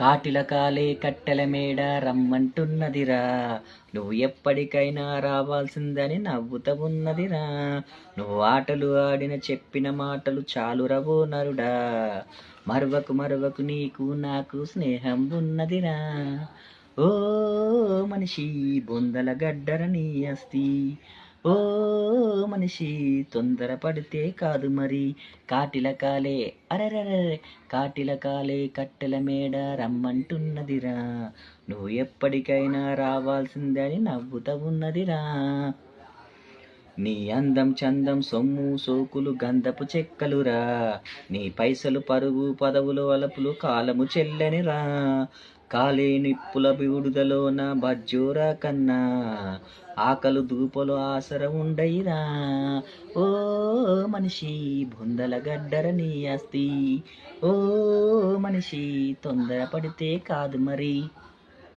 కాటిల కాలే కట్టెల మేడ రమ్మంటున్నదిరా. నువ్వు ఎప్పటికైనా రావాల్సిందని నవ్వుతవున్నదిరా నువ్వు ఆటలు ఆడిన చెప్పిన మాటలు చాలు రవో నరుడా. మరవకు మరవకు నీకు నాకు స్నేహం ఉన్నదిరా. ఓ మనిషి బొందల గడ్డర నీ అస్తి ఓ మనిషి తొందరపడితే కాదు మరి. కాటిల కాలే అరెరరే కాటిల కాలే కట్టెల మేడ రమ్మంటున్నదిరా. నువ్వు ఎప్పటికైనా రావాల్సిందని నవ్వుతా ఉన్నదిరా. నీ అందం చందం సొమ్ము సోకులు గంధపు చెక్కలురా. నీ పైసలు పరుగు పదవులు అలపులు కాలము చెల్లనిరా. కాలే నిప్పుల విడుదలోన బజ్జోరా కన్నా. ఆకలు దూపలు ఆసర ఉండయిరా. ఓ మనిషి బొందల గడ్డర నీ అస్తి ఓ మనిషి తొందరపడితే కాదు మరి.